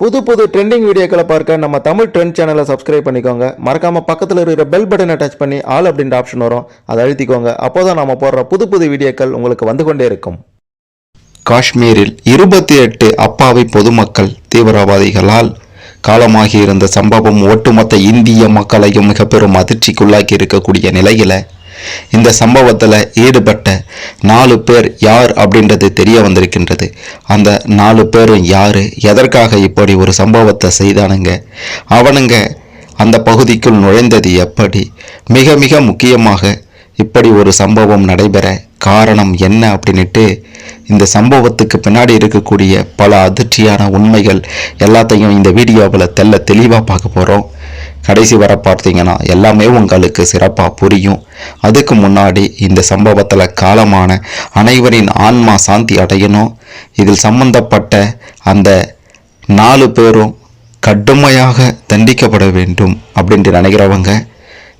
புது புது ட்ரெண்டிங் வீடியோக்களை பார்க்க நம்ம தமிழ் ட்ரெண்ட் சேனலை சப்ஸ்கிரைப் பண்ணிக்கோங்க. மறக்காமல் பக்கத்தில் இருக்கிற பெல் பட்டனை டச் பண்ணி ஆல் அப்படின்ற ஆப்ஷன் வரும். அதை அழுத்திக்கோங்க. அப்போதான் நம்ம போடுற புது புது வீடியோக்கள் உங்களுக்கு வந்து கொண்டே இருக்கும். காஷ்மீரில் இருபத்தி எட்டு அப்பாவி பொதுமக்கள் தீவிரவாதிகளால் காலமாகி இருந்த சம்பவம் ஒட்டுமொத்த இந்திய மக்களையும் மிக பெரும் அதிர்ச்சிக்குள்ளாக்கி இருக்கக்கூடிய நிலையில் இந்த சம்பவத்தில் ஈடுபட்ட நாலு பேர் யார் அப்படின்றது தெரிய வந்திருக்கின்றது. அந்த நாலு பேரும் யாரு? எதற்காக இப்படி ஒரு சம்பவத்தை செய்தானுங்க? அவனுங்க அந்த பகுதிக்குள் நுழைந்தது எப்படி? மிக மிக முக்கியமாக இப்படி ஒரு சம்பவம் நடைபெற காரணம் என்ன அப்படின்ட்டு இந்த சம்பவத்துக்கு பின்னாடி இருக்கக்கூடிய பல அதிர்ச்சியான உண்மைகள் எல்லாத்தையும் இந்த வீடியோவில் தெல்ல தெளிவாக பார்க்க போகிறோம் கடைசி வர பார்த்தீங்கன்னா எல்லாமே உங்களுக்கு சிறப்பாக புரியும். அதுக்கு முன்னாடி இந்த சம்பவத்தில் காலமான அனைவரின் ஆன்மா சாந்தி அடையணும். இதில் சம்பந்தப்பட்ட அந்த நாலு பேரும் கடுமையாக தண்டிக்கப்பட வேண்டும் அப்படின்ட்டு நினைக்கிறவங்க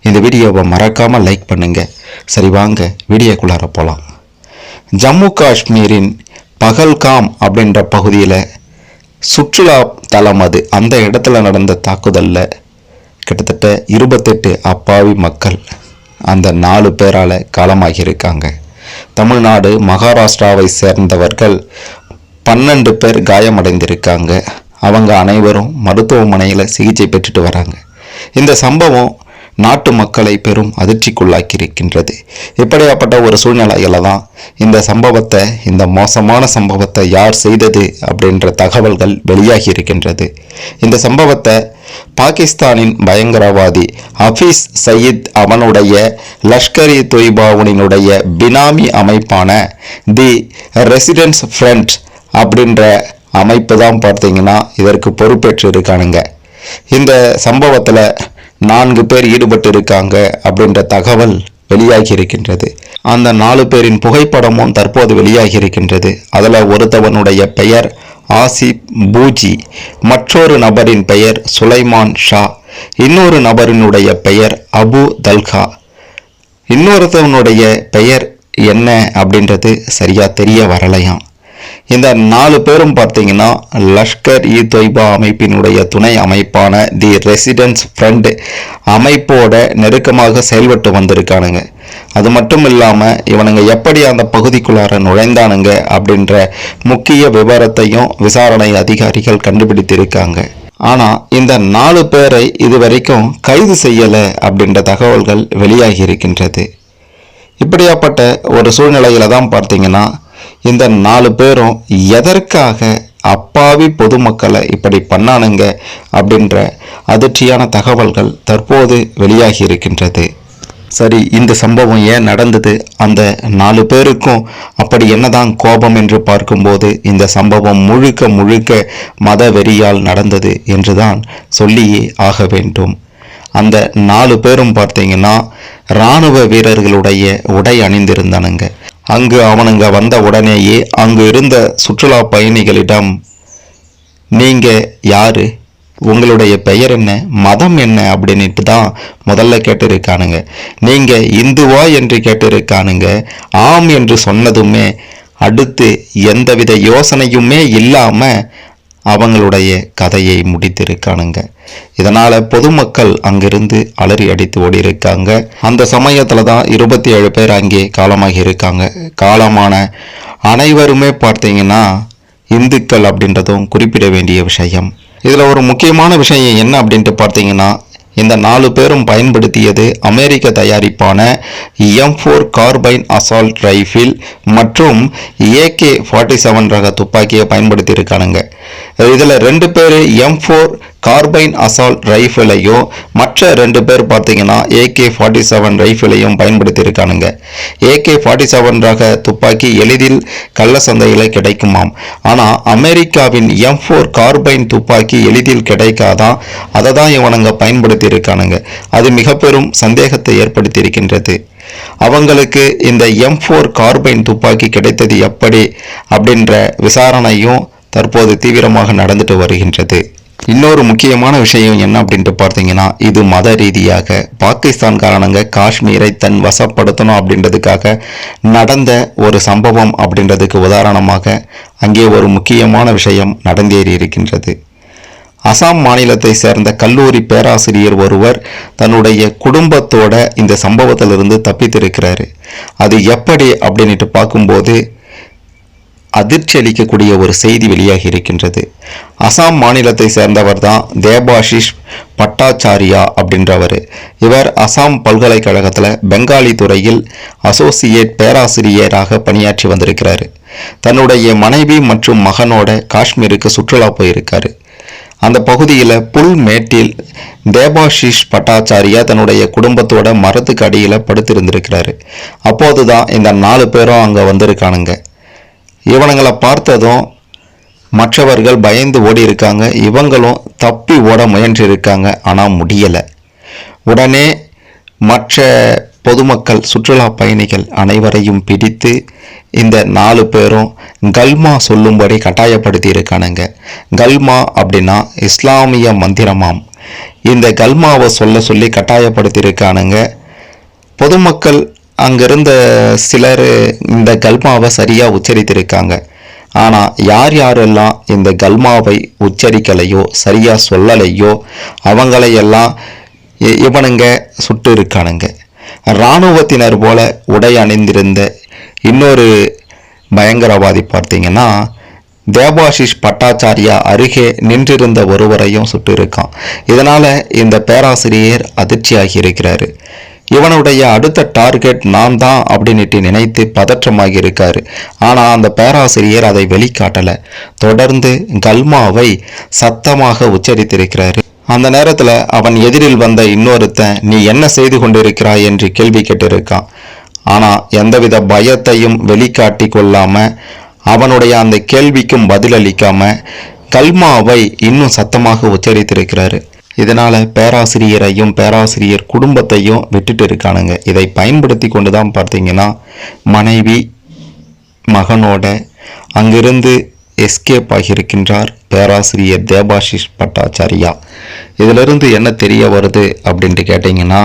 இந்த வீடியோவை மறக்காமல் லைக் பண்ணுங்கள் சரி வாங்க வீடியோக்குள்ளார போகலாம் ஜம்மு காஷ்மீரின் பகல்காம் அப்படின்ற பகுதியில் சுற்றுலா தலம் அது. அந்த இடத்துல நடந்த தாக்குதலில் கிட்டத்தட்ட இருபத்தெட்டு அப்பாவி மக்கள் அந்த நாலு பேரால் காலமாகியிருக்காங்க. தமிழ்நாடு மகாராஷ்டிராவை சேர்ந்தவர்கள் பன்னெண்டு பேர் காயமடைந்திருக்காங்க. அவங்க அனைவரும் மருத்துவமனையில் சிகிச்சை பெற்றுட்டு வராங்க. இந்த சம்பவம் நாட்டு மக்களை பெரும் அதிர்ச்சிக்குள்ளாக்கி இருக்கின்றது இப்படியாப்பட்ட ஒரு சூழ்நிலையில தான் இந்த சம்பவத்தை இந்த மோசமான சம்பவத்தை யார் செய்தது அப்படின்ற தகவல்கள் வெளியாகி இருக்கின்றது இந்த சம்பவத்தை பாகிஸ்தானின் பயங்கரவாதி ஹஃபீஸ் சயீத் அவனுடைய லஷ்கர் இ தொய்பாவுனினுடைய பினாமி அமைப்பான தி ரெசிடென்ஸ் ஃப்ரண்ட் அப்படின்ற அமைப்பு தான் பார்த்தீங்கன்னா இதற்கு பொறுப்பேற்று இருக்கானுங்க இந்த சம்பவத்தில் நான்கு பேர் ஈடுபட்டு இருக்காங்க அப்படின்ற தகவல் வெளியாகி இருக்கின்றது அந்த நாலு பேரின் புகைப்படமும் தற்போது வெளியாகி இருக்கின்றது அதில் ஒருத்தவனுடைய பெயர் ஆசிப் பூஜி மற்றொரு நபரின் பெயர் சுலைமான் ஷா இன்னொரு நபரினுடைய பெயர் அபு தல்கா. இன்னொருத்தவனுடைய பெயர் என்ன அப்படின்றது சரியாக தெரிய வரலையாம். இந்த நாலு பேரும் பார்த்தீங்கன்னா லஷ்கர் இ தொய்பா அமைப்பினுடைய துணை அமைப்பான தி ரெசிடென்ஸ் ஃப்ரண்ட் அமைப்போட நெருக்கமாக செயல்பட்டு வந்திருக்கானுங்க. அது மட்டும் இல்லாமல் இவனுங்க எப்படி அந்த பகுதிக்குள்ளார நுழைந்தானுங்க அப்படின்ற முக்கிய விவரத்தையும் விசாரணை அதிகாரிகள் கண்டுபிடித்திருக்காங்க. ஆனால் இந்த நாலு பேரை இதுவரைக்கும் கைது செய்யலை அப்படின்ற தகவல்கள் வெளியாகி இருக்கின்றது. இப்படியாப்பட்ட ஒரு சூழ்நிலையில தான் பார்த்தீங்கன்னா இந்த நாலு பேரும் எதற்காக அப்பாவி பொதுமக்களை இப்படி பண்ணானுங்க அப்படின்ற அதிர்ச்சியான தகவல்கள் தற்போது வெளியாகி இருக்கின்றது. சரி இந்த சம்பவம் ஏன் நடந்தது? அந்த நாலு பேருக்கும் அப்படி என்னதான் கோபம் என்று பார்க்கும்போது இந்த சம்பவம் முழுக்க முழுக்க மத வெறியால் நடந்தது என்றுதான் சொல்லியே ஆக வேண்டும். அந்த நாலு பேரும் பார்த்தீங்கன்னா இராணுவ வீரர்களுடைய உடை அணிந்திருந்தானுங்க. அங்கு அவனுங்க வந்த உடனேயே அங்கு இருந்த சுற்றுலா பயணிகளிடம் நீங்க யாரு? உங்களுடைய பெயர் என்ன? மதம் என்ன? அப்படின்ட்டு தான் முதல்ல கேட்டிருக்கானுங்க. நீங்க இந்துவா? என்று கேட்டிருக்கானுங்க. ஆம் என்று சொன்னதுமே அடுத்து எந்தவித யோசனையுமே இல்லாமல் அவங்களுடைய கதையை முடித்திருக்கானுங்க. இதனால பொதுமக்கள் அங்கிருந்து அலறி அடித்து ஓடி இருக்காங்க அந்த சமயத்துல தான் இருபத்தி ஏழு பேர் அங்கே காலமாகி இருக்காங்க. காலமான அனைவருமே பார்த்தீங்கன்னா இந்துக்கள் அப்படின்றதும் குறிப்பிட வேண்டிய விஷயம். இதில் ஒரு முக்கியமான விஷயம் என்ன அப்படின்ட்டு பார்த்தீங்கன்னா இந்த நாலு பேரும் பயன்படுத்தியது அமெரிக்க தயாரிப்பான M four carbine assault rifle மற்றும் ஏகே ஃபார்ட்டி செவன் ரக துப்பாக்கியை பயன்படுத்தியிருக்கானுங்க. இதில் ரெண்டு பேர் எம் ஃபோர் கார்பைன் அசால்ட் ரைஃபிளையும் மற்ற ரெண்டு பேர் பார்த்தீங்கன்னா ஏகே ஃபார்ட்டி செவன் ரைஃபிளையும் பயன்படுத்தியிருக்கானுங்க. ஏகே ஃபார்ட்டி செவன் ரக துப்பாக்கி எளிதில் கள்ள சந்தையில் கிடைக்குமாம். ஆனால் அமெரிக்காவின் எம் ஃபோர் கார்பைன் துப்பாக்கி எளிதில் கிடைக்காதான் அதை தான் இவனுங்க பயன்படுத்தி இருக்கானுங்க அது மிக பெரும் சந்தேகத்தை ஏற்படுத்தியிருக்கின்றது. அவங்களுக்கு இந்த எம் ஃபோர் கார்பைன் துப்பாக்கி கிடைத்தது எப்படி அப்படின்ற விசாரணையும் தற்போது தீவிரமாக நடந்துட்டு வருகின்றது. இன்னொரு முக்கியமான விஷயம் என்ன அப்படின்ட்டு பார்த்தீங்கன்னா இது மத ரீதியாக பாகிஸ்தான் காரணங்க காஷ்மீரை தன் வசப்படுத்தணும் அப்படின்றதுக்காக நடந்த ஒரு சம்பவம் அப்படின்றதுக்கு உதாரணமாக அங்கே ஒரு முக்கியமான விஷயம் நடந்தேறி இருக்கின்றது. அசாம் மாநிலத்தை சேர்ந்த கல்லூரி பேராசிரியர் ஒருவர் தன்னுடைய குடும்பத்தோட இந்த சம்பவத்திலிருந்து தப்பித்திருக்கிறாரு. அது எப்படி அப்படின்ட்டு பார்க்கும்போது அதிர்ச்சி அளிக்கக்கூடிய ஒரு செய்தி வெளியாகி இருக்கின்றது. அசாம் மாநிலத்தை சேர்ந்தவர் தான் தேபாஷிஷ் பட்டாச்சாரியா அப்படின்றவர். இவர் அசாம் பல்கலைக்கழகத்தில் பெங்காலி துறையில் அசோசியேட் பேராசிரியராக பணியாற்றி வந்திருக்கிறார். தன்னுடைய மனைவி மற்றும் மகனோட காஷ்மீருக்கு சுற்றுலா போயிருக்காரு. அந்த பகுதியில் புல் மேட்டில் தேபாஷிஷ் பட்டாச்சாரியா தன்னுடைய குடும்பத்தோட மரத்துக்கு அடியில் படுத்திருந்திருக்கிறாரு. அப்போது தான் இந்த நாலு பேரும் அங்கே வந்திருக்கானுங்க. இவனுங்களை பார்த்ததும் மற்றவர்கள் பயந்து ஓடி இருக்காங்க இவங்களும் தப்பி ஓட முயன்று இருக்காங்க ஆனால் முடியலை. உடனே மற்ற பொதுமக்கள் சுற்றுலா பயணிகள் அனைவரையும் பிடித்து இந்த நாலு பேரும் கல்மா சொல்லும்படி கட்டாயப்படுத்தி இருக்கானுங்க கல்மா அப்படின்னா இஸ்லாமிய மந்திரமாம். இந்த கல்மாவை சொல்ல சொல்லி கட்டாயப்படுத்தி இருக்கானுங்க பொதுமக்கள் அங்கிருந்த சிலர் இந்த கல்மாவை சரியாக உச்சரித்திருக்காங்க. ஆனால் யார் யாரெல்லாம் இந்த கல்மாவை உச்சரிக்கலையோ சரியாக சொல்லலையோ அவங்களையெல்லாம் இ- இவனுங்க சுட்டு இருக்கானுங்க. இராணுவத்தினர் போல உடை அணிந்திருந்த இன்னொரு பயங்கரவாதி பார்த்தீங்கன்னா தேவாஷிஷ் பட்டாச்சாரியா அருகே நின்றிருந்த ஒருவரையும் சுட்டு இருக்கான். இதனால் இந்த பேராசிரியர் அதிர்ச்சியாகி இருக்கிறாரு. இவனுடைய அடுத்த டார்கெட் நான் தான் அப்படின்னுட்டு நினைத்து பதற்றமாகி இருக்காரு ஆனால் அந்த பேராசிரியர் அதை வெளிக்காட்டலை. தொடர்ந்து கல்மாவை சத்தமாக உச்சரித்திருக்கிறாரு. அந்த நேரத்தில் அவன் எதிரில் வந்த இன்னொருத்தன் நீ என்ன செய்து கொண்டிருக்கிறாய்? என்று கேள்வி கேட்டிருக்கான். ஆனால் எந்தவித பயத்தையும் வெளிக்காட்டி கொள்ளாமல் அவனுடைய அந்த கேள்விக்கும் பதிலளிக்காமல் கல்மாவை இன்னும் சத்தமாக உச்சரித்திருக்கிறாரு. இதனால் பேராசிரியரையும் பேராசிரியர் குடும்பத்தையும் விட்டுட்டு இருக்கானுங்க இதை பயன்படுத்தி கொண்டு தான் பார்த்தீங்கன்னா மனைவி மகனோட அங்கிருந்து எஸ்கேப் ஆகியிருக்கின்றார் பேராசிரியர் தேபாஷிஷ் பட்டாச்சாரியா. இதிலிருந்து என்ன தெரிய வருது அப்படின்ட்டு கேட்டிங்கன்னா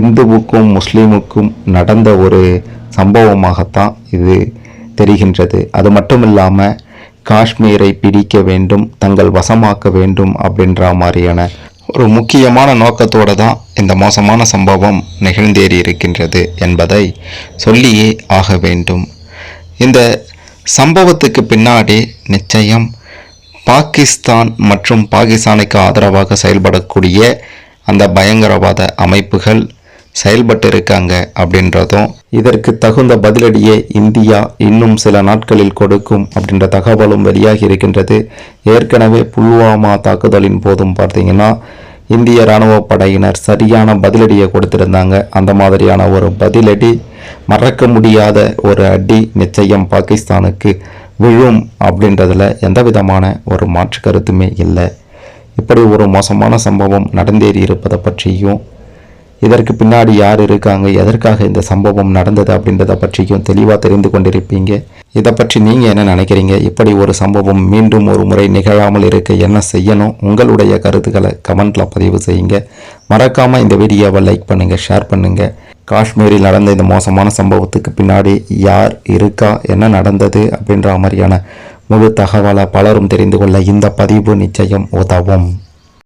இந்துவுக்கும் முஸ்லீமுக்கும் நடந்த ஒரு சம்பவமாகத்தான் இது தெரிகின்றது. அது மட்டும் இல்லாமல் காஷ்மீரை பிடிக்க வேண்டும் தங்கள் வசமாக்க வேண்டும் அப்படின்ற மாதிரியான ஒரு முக்கியமான நோக்கத்தோடு தான் இந்த மோசமான சம்பவம் நிகழ்ந்தேறி இருக்கின்றது என்பதை சொல்லியே ஆக வேண்டும். இந்த சம்பவத்துக்கு பின்னாடி நிச்சயம் பாகிஸ்தான் மற்றும் பாகிஸ்தானுக்கு ஆதரவாக செயல்படக்கூடிய அந்த பயங்கரவாத அமைப்புகள் செயல்பட்டு இருக்காங்க அப்படின்றதும் இதற்கு தகுந்த பதிலடியை இந்தியா இன்னும் சில நாட்களில் கொடுக்கும் அப்படின்ற தகவலும் வெளியாகி இருக்கின்றது. ஏற்கனவே புல்வாமா தாக்குதலின் போதும் பார்த்தீங்கன்னா இந்திய இராணுவ படையினர் சரியான பதிலடியை கொடுத்திருந்தாங்க. அந்த மாதிரியான ஒரு பதிலடி மறக்க முடியாத ஒரு அடி நிச்சயம் பாகிஸ்தானுக்கு விழும் அப்படின்றதுல எந்த விதமான ஒரு மாற்று கருத்துமே இல்லை. இப்படி ஒரு மோசமான சம்பவம் நடந்தேறி இருப்பதை பற்றியும் இதற்கு பின்னாடி யார் இருக்காங்க? எதற்காக இந்த சம்பவம் நடந்தது அப்படின்றத பற்றியும் தெளிவாக தெரிந்து கொண்டிருப்பீங்க. இதை பற்றி நீங்கள் என்ன நினைக்கிறீங்க? இப்படி ஒரு சம்பவம் மீண்டும் ஒரு முறை நிகழாமல் இருக்க என்ன செய்யணும்? உங்களுடைய கருத்துக்களை கமெண்ட்டில் பதிவு செய்யுங்க. மறக்காமல் இந்த வீடியோவை லைக் பண்ணுங்கள் ஷேர் பண்ணுங்கள் காஷ்மீரில் நடந்த இந்த மோசமான சம்பவத்துக்கு பின்னாடி யார் இருக்கா? என்ன நடந்தது? அப்படின்ற மாதிரியான முழு தகவலை பலரும் தெரிந்து கொள்ள இந்த பதிவு நிச்சயம் உதவும்.